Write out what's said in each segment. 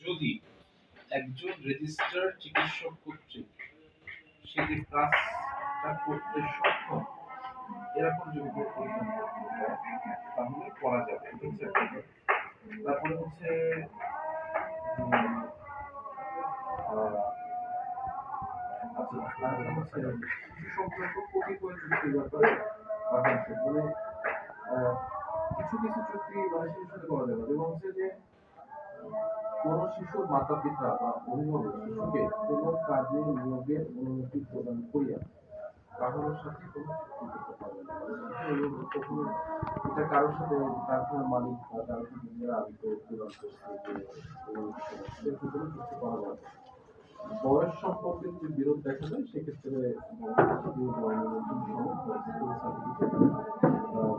যদি একজন রেজিস্টার্ড চিকিৎসক কর্তৃক সে যে কাজটা করতে সক্ষম, এরকম যদি তাহলে করা যাবে তারপরে হচ্ছে আচ্ছা কিছু কিছু চুক্তি মানে শিশুর সাথে করা যাবে, যেমন হচ্ছে যে কোন শিশুর মাতা পিতা বা অভিভাবক শিশুকে কোন কাজে নিয়োগের অনুমতি প্রদান করিয়া কারোর সাথে কোনো চুক্তি করতে পারবে কখনো এটা কারোর সাথে কারখানার মালিক বা কারোর সাথে যে আদিত্য প্রদান করছে কোনো চুক্তি করা যাবে বয়স সম্পর্কে যদি বিরোধ দেখা যায়, সেক্ষেত্রে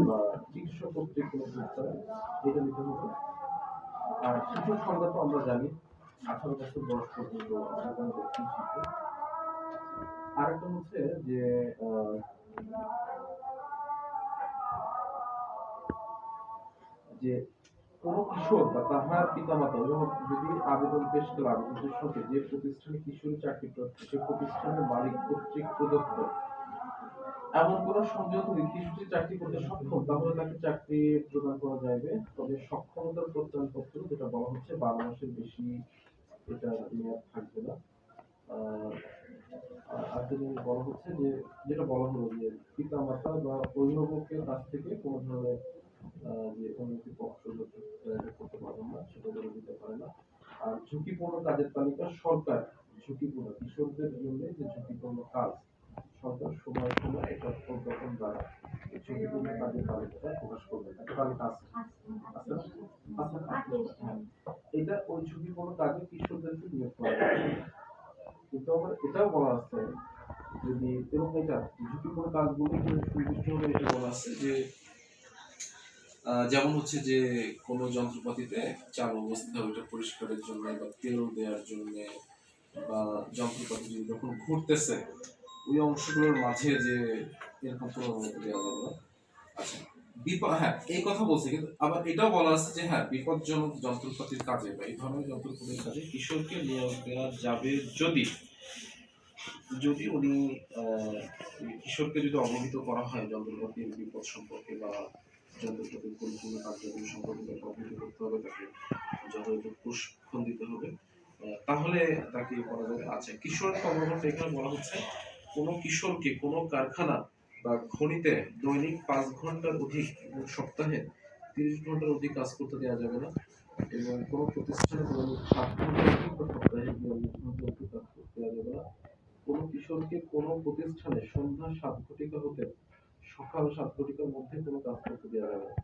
বা চিকিৎসক কর্তৃক কোনো এটা নিতে হবে। আর শিশুর সংখ্যা তো আমরা জানি, আঠারো বছর বয়স পর্যন্ত শিশু। আরেকটা হচ্ছে যে যে কোন কিশোর বা তাহার পিতামাতা যদি আবেদন পেশ করে আবেদনের সঙ্গে যে প্রতিষ্ঠানে কিশোরী চাকরি সে প্রতিষ্ঠানের মালিক কর্তৃক প্রদত্ত এমন কোন সংযত শিশুটি চাকরি করতে সক্ষম, তাহলে তাকে চাকরি প্রদান করা যাবে। তবে সক্ষমতার প্রত্যয়নপত্র যেটা বলা হচ্ছে, বারো মাসের বেশি এটা মেয়াদ থাকবে না। আর বলা হচ্ছে যে, যেটা বলা হলো যে পিতা মাতা বা অভিভাবকের কাছ থেকে কোনো ধরনের যে অনুমতি পক্ষ করতে পারবে না, সেটা করে দিতে পারে না। আর ঝুঁকিপূর্ণ কাজের তালিকা সরকার, ঝুঁকিপূর্ণ কিশোরদের জন্য যে ঝুঁকিপূর্ণ কাজ প্রজ্ঞাপন দ্বারা ঝুঁকিপূর্ণ তালিকাটা প্রকাশ করবে একটা তালিকা আছে আছে। এটা ওই কিশোরদেরকে নিয়োগ করা কিন্তু এটাও বলা আছে যদি, এবং এটা ঝুঁকিপূর্ণ কাজগুলো সুনির্দিষ্ট ভাবে এটা বলা আছে যে যেমন হচ্ছে যে কোনো যন্ত্রপাতিতে চালু অবস্থায় ওইটা পরিষ্কারের জন্য বা তেল দেওয়ার জন্য বা যন্ত্রপাতি যখন ঘুরতেছে, ওই অংশগুলোর মাঝে যে এরকম কোনো দেওয়া যাবে আচ্ছা বিপদ হ্যাঁ এই কথা বলছে, কিন্তু আবার এটাও বলা আছে যে হ্যাঁ বিপজ্জনক যন্ত্রপাতির কাজে বা এই ধরনের যন্ত্রপাতির কাজে কিশোরকে নিয়োগ দেওয়া যাবে যদি যদি উনি কিশোরকে যদি অবহিত করা হয় যন্ত্রপাতির বিপদ সম্পর্কে বা যন্ত্রপাতির পরিপূর্ণ কার্যক্রম সম্পর্কে তাকে অবহিত করতে হবে, তাকে যথাযথ প্রশিক্ষণ দিতে হবে তাহলে তাকে করা যাবে। আচ্ছা কিশোর কর্মকর্তা এখানে বলা হচ্ছে, কোনো কিশোরকে কোনো কারখানা বা খনিতে দৈনিক পাঁচ ঘণ্টার অধিক সপ্তাহে তিরিশ ঘণ্টার অধিক কাজ করতে দেওয়া যাবে না এবং কোনো প্রতিষ্ঠানে দৈনিক সাত ঘণ্টার অধিক বা সপ্তাহে বিয়াল্লিশ ঘণ্টার অধিক কাজ করতে দেওয়া যাবে না। কোনো কিশোরকে কোনো প্রতিষ্ঠানে সন্ধ্যা সাত ঘটিকা হতে সকাল সাত ঘটিকার মধ্যে কোনো কাজ করতে দেওয়া যাবে না।